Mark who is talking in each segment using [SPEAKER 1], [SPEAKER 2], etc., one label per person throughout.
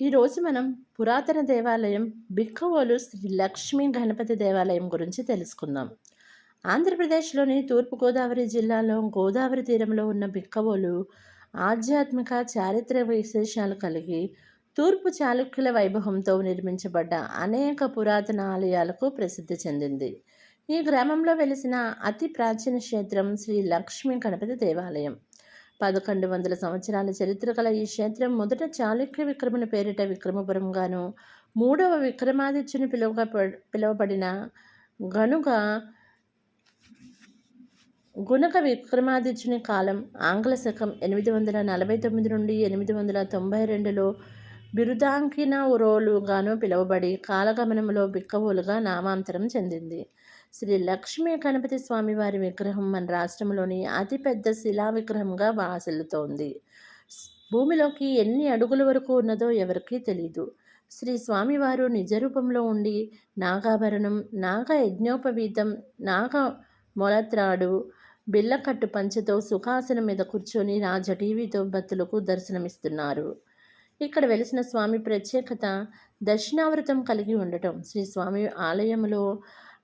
[SPEAKER 1] ఈరోజు మనం పురాతన దేవాలయం బిక్కవోలు శ్రీ లక్ష్మీ గణపతి దేవాలయం గురించి తెలుసుకుందాం. ఆంధ్రప్రదేశ్లోని తూర్పుగోదావరి జిల్లాలో గోదావరి తీరంలో ఉన్న బిక్కవోలు ఆధ్యాత్మిక చారిత్రక విశేషాలు కలిగి తూర్పు చాళుక్యుల వైభవంతో నిర్మించబడ్డ అనేక పురాతన ఆలయాలకు ప్రసిద్ధి చెందింది. ఈ గ్రామంలో వెలిసిన అతి ప్రాచీన క్షేత్రం శ్రీ లక్ష్మీ గణపతి దేవాలయం. పదకొండు వందల సంవత్సరాల చరిత్ర గల ఈ క్షేత్రం మొదట చాళుక్య విక్రముని పేరిట విక్రమపురంగాను మూడవ విక్రమాదిత్యుని పిలువగా పిలువబడిన గనుక గుణక విక్రమాదిత్యుని కాలం ఆంగ్ల శకం ఎనిమిది వందల నలభై తొమ్మిది నుండి ఎనిమిది వందల తొంభై రెండులో బిరుదాంకిన ఉరోలుగాను పిలువబడి కాలగమనంలో బిక్కవోలుగా నామాంతరం చెందింది. శ్రీ లక్ష్మీ గణపతి స్వామివారి విగ్రహం మన రాష్ట్రంలోని అతిపెద్ద శిలా విగ్రహంగా వాసిల్లుతోంది. భూమిలోకి ఎన్ని అడుగుల వరకు ఉన్నదో ఎవరికీ తెలియదు శ్రీ స్వామివారు నిజ రూపంలో ఉండి నాగాభరణం నాగ యజ్ఞోపవీతం నాగ మొలత్రాడు బిల్లకట్టు పంచతో సుఖాసనం మీద కూర్చొని రాజటీవీతో భక్తులకు దర్శనమిస్తున్నారు. ఇక్కడ వెలిసిన స్వామి ప్రత్యేకత దక్షిణావృతం కలిగి ఉండటం. శ్రీ స్వామి ఆలయంలో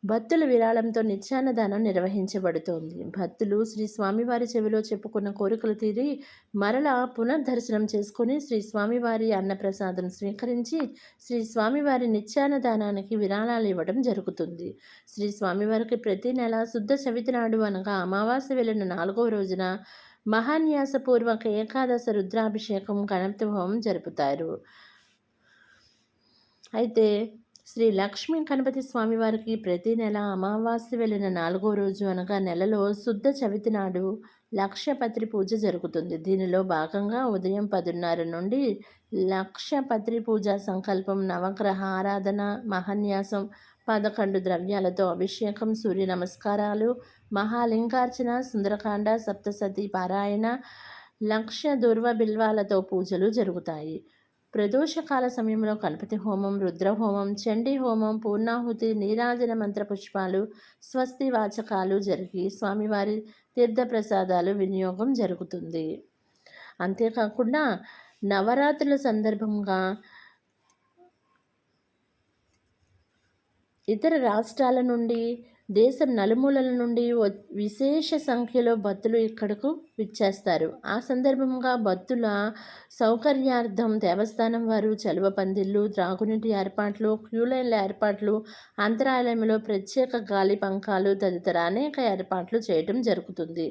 [SPEAKER 1] భక్తుల విరాళంతో నిత్యాన్నదానం నిర్వహించబడుతోంది. భక్తులు శ్రీ స్వామివారి చెవిలో చెప్పుకున్న కోరికలు తీరి మరలా పునర్దర్శనం చేసుకుని శ్రీ స్వామివారి అన్నప్రసాదం స్వీకరించి శ్రీ స్వామివారి నిత్యాన్నదానానికి విరాళాలు ఇవ్వడం జరుగుతుంది. శ్రీ స్వామివారికి ప్రతి నెల శుద్ధ చవితి నాడు అనగా అమావాస్య వెళ్ళిన నాలుగవ రోజున మహాన్యాసపూర్వక ఏకాదశ రుద్రాభిషేకం గణపతి హోమం జరుపుతారు. అయితే శ్రీ లక్ష్మీ గణపతి స్వామివారికి ప్రతి నెల అమావాస్య వెళ్ళిన నాలుగో రోజు అనగా నెలలో శుద్ధ చవితి నాడు లక్షపత్రి పూజ జరుగుతుంది. దీనిలో భాగంగా ఉదయం పదిన్నర నుండి లక్షపత్రి పూజ సంకల్పం నవగ్రహ ఆరాధన మహాన్యాసం పదకొండు ద్రవ్యాలతో అభిషేకం సూర్య నమస్కారాలు మహాలింగార్చన సుందరకాండ సప్తసతి పారాయణ లక్ష దుర్వ బిల్వాలతో పూజలు జరుగుతాయి. ప్రదోషకాల సమయంలో గణపతి హోమం రుద్రహోమం చండీ హోమం పూర్ణాహుతి నీరాజన మంత్ర పుష్పాలు స్వస్తి వాచకాలు జరిగి స్వామివారి తీర్థప్రసాదాలు వినియోగం జరుగుతుంది. అంతేకాకుండా నవరాత్రుల సందర్భంగా ఇతర రాష్ట్రాల నుండి దేశం నలుమూలల నుండి విశేష సంఖ్యలో భక్తులు ఇక్కడకు విచ్చేస్తారు. ఆ సందర్భంగా భక్తుల సౌకర్యార్థం దేవస్థానం వారు చలువ పందిళ్ళు త్రాగునీటి ఏర్పాట్లు క్యూలైన్ల ఏర్పాట్లు అంతరాలయంలో ప్రత్యేక గాలి పంకాలు తదితర అనేక ఏర్పాట్లు చేయటం జరుగుతుంది.